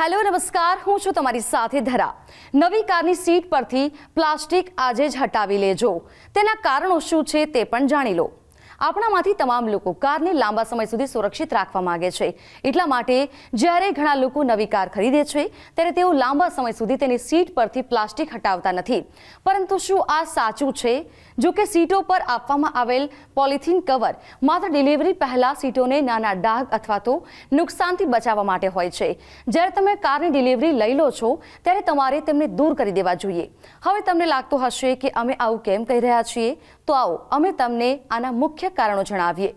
Hello, નમસ્કાર. હું છું તમારી સાથે ધરા. નવી કારની સીટ પરથી પ્લાસ્ટિક આજે જ હટાવી લેજો. તેના કારણો શું છે તે પણ જાણી લો. આપણામાંથી તમામ લોકો કારને લાંબા સમય સુધી સુરક્ષિત રાખવા માંગે છે. એટલા માટે જ્યારે ઘણા લોકો નવી કાર ખરીદે છે, ત્યારે તેઓ લાંબા સમય સુધી તેની સીટ પરથી પ્લાસ્ટિક હટાવતા નથી. પરંતુ શું આ સાચું છે? જો કે સીટો પર આપવામાં આવેલ પોલિથીન કવર માત્ર ડિલિવરી પહેલાં સીટોને નાના ડાઘ અથવા તો નુકસાનથી બચાવવા માટે હોય છે. જ્યારે તમે કારની ડિલિવરી લઈ લો છો, ત્યારે તમારે તેમને દૂર કરી દેવા જોઈએ. હવે તમને લાગતું હશે કે અમે આવું કેમ કહી રહ્યા છીએ? તો આવો, અમે તમને આના મુખ્ય કારણો જણાવીએ.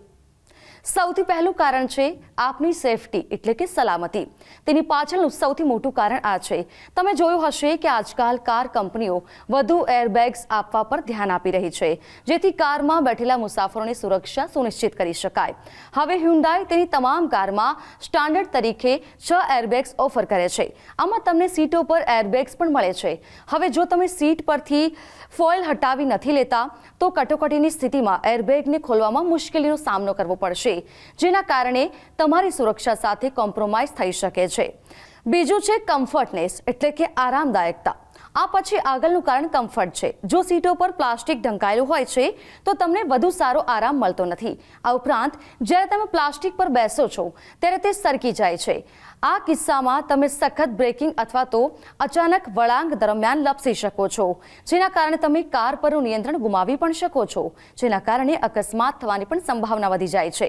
સૌથી પહેલું કારણ છે આપની સેફટી એટલે કે સલામતી. તેની પાછળનું સૌથી મોટું કારણ આ છે. તમે જોયું હશે કે આજકાલ કાર કંપનીઓ વધુ એરબેગ્સ આપવા પર ધ્યાન આપી રહી છે, જેથી કારમાં બેઠેલા મુસાફરોની સુરક્ષા સુનિશ્ચિત કરી શકાય. હવે હ્યુન્ડાઈ તેની તમામ કારમાં સ્ટાન્ડર્ડ તરીકે છ એરબેગ્સ ઓફર કરે છે. આમાં તમને સીટો પર એરબેગ્સ પણ મળે છે. હવે જો તમે સીટ પરથી ફોઇલ હટાવી નથી લેતા, તો કટોકટીની સ્થિતિમાં એરબેગને ખોલવામાં મુશ્કેલીનો સામનો કરવો પડશે. જેના કારણે તમારી સુરક્ષા સાથે કોમ્પ્રોમાઇઝ થઈ શકે છે. બીજું છે કમ્ફર્ટનેસ એટલે કે આરામદાયકતા. આ પછી આગળનું કારણ કમ્ફર્ટ છે. જો સીટો પર પ્લાસ્ટિક ઢંકાયેલું હોય છે, તો તમને વધુ સારો આરામ મળતો નથી. આ ઉપરાંત, જ્યારે તમે પ્લાસ્ટિક પર બેસો છો, ત્યારે તે સરકી જાય છે. આ કિસ્સામાં તમે સખત બ્રેકિંગ અથવા તો અચાનક વળાંક દરમિયાન લપસી શકો છો, જેના કારણે તમે કાર પરનું નિયંત્રણ ગુમાવી પણ શકો છો, જેના કારણે અકસ્માત થવાની પણ સંભાવના વધી જાય છે.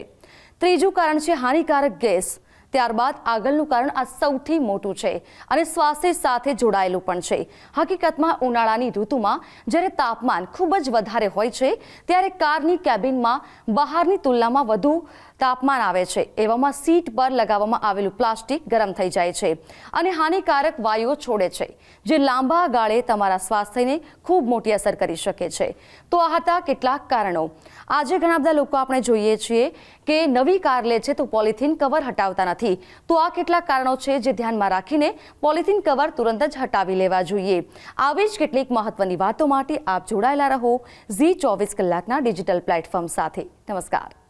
ત્રીજું કારણ છે હાનિકારક ગેસ. ત્યારબાદ આગળનું કારણ આ સૌથી મોટું છે અને સ્વાસ્થ્ય સાથે જોડાયેલું પણ છે. હકીકતમાં ઉનાળાની ઋતુમાં જ્યારે તાપમાન ખૂબ જ વધારે હોય છે, ત્યારે કારની કેબિનમાં બહારની તુલનામાં વધુ તાપમાન આવે છે. એવામાં સીટ પર લગાવવામાં આવેલું પ્લાસ્ટિક ગરમ થઈ જાય છે અને હાનિકારક વાયુઓ છોડે છે, જે લાંબા ગાળે તમારા સ્વાસ્થ્યને ખૂબ મોટી અસર કરી શકે છે. તો આ હતા કેટલાક કારણો. આજે ઘણા બધા લોકો આપણે જોઈએ છીએ કે નવી કાર લે છે તો પોલિથીન કવર હટાવતા નથી. તો આ કેટલાક કારણો છે જે ધ્યાનમાં રાખીને પોલિથીન કવર તુરંત જ હટાવી લેવા જોઈએ. આવી જ કેટલીક મહત્વની વાતો માટે આપ જોડાયેલા રહો ઝી ચોવીસ કલાકના ડિજિટલ પ્લેટફોર્મ સાથે. નમસ્કાર.